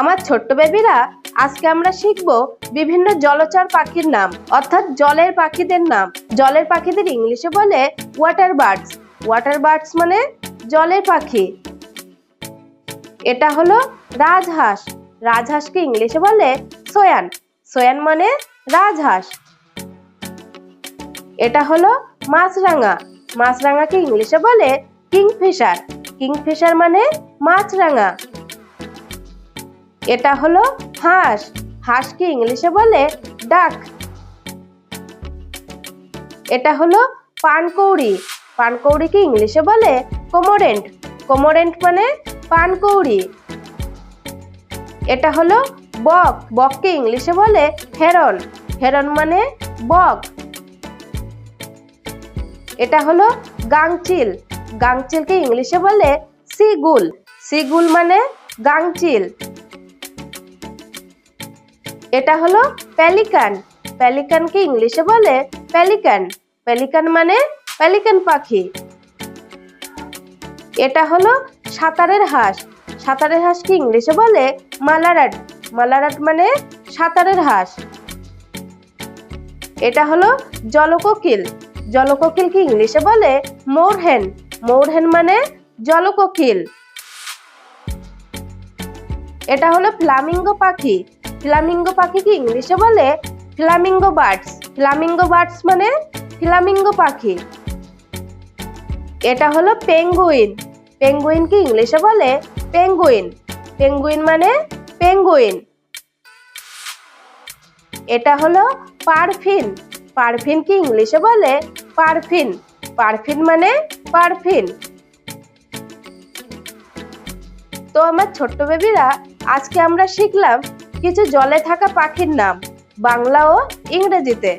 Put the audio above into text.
আমার ছোট্ট বেবিরা, আজকে আমরা শিখব বিভিন্ন জলচর পাখির নাম, অর্থাৎ জলের পাখিদের নাম। জলের পাখিদের ইংলিশে বলে ওয়াটার বার্ডস ওয়াটার বার্ডস মানে জলের পাখি। এটা হলো রাজহাঁস। রাজহাঁসকে ইংলিশে বলে সোয়ান। সোয়ান মানে রাজহাঁস। এটা হলো মাছরাঙা। মাছরাঙাকে ইংলিশে বলে কিংফিশার। কিংফিশার মানে মাছরাঙা। এটা হলো হাঁস। হাঁসকে ইংলিশে বলে ডাক। এটা হলো পানকৌড়ি। পানকৌড়িকে ইংলিশে বলে কোমোরেন্ট। কোমোরেন্ট মানে পানকৌড়ি। এটা হলো বক। বককে ইংলিশে বলে হেরন। হেরন মানে বক। এটা হলো গাংচিল। গাংচিলকে ইংলিশে বলে সিগুল। সিগুল মানে গাংচিল। এটা হলো প্যালিকান প্যালিকানকে ইংলিশে বলে প্যালিকান প্যালিকান মানে প্যালিকান পাখি। এটা হলো সাঁতারের হাঁস। সাঁতারের হাঁসকে ইংলিশে বলে মালারাট। মালারাট মানে সাঁতারের হাঁস। এটা হলো জলকোকিল। জলকোকিলকে ইংলিশে বলে মোরহেন। মোরহেন মানে জলকোকিল। এটা হলো ফ্লামিঙ্গো পাখি। ফ্লামিঙ্গো পাখিকে ইংলিশে বলে ফ্লামিঙ্গো বার্ডস। ফ্লামিঙ্গো বার্ডস মানে ফ্লামিঙ্গো পাখি। এটা হলো পেঙ্গুইন। পেঙ্গুইনকে ইংলিশে বলে পেঙ্গুইন। পেঙ্গুইন মানে পেঙ্গুইন। এটা হলো পারফিন। পারফিনকে ইংলিশে বলে পারফিন। পারফিন মানে পারফিন। তো আমার ছোট্ট বেবিরা, আজকে আমরা শিখলাম কিছু জলে থাকা পাখির নাম বাংলা ও ইংরেজিতে।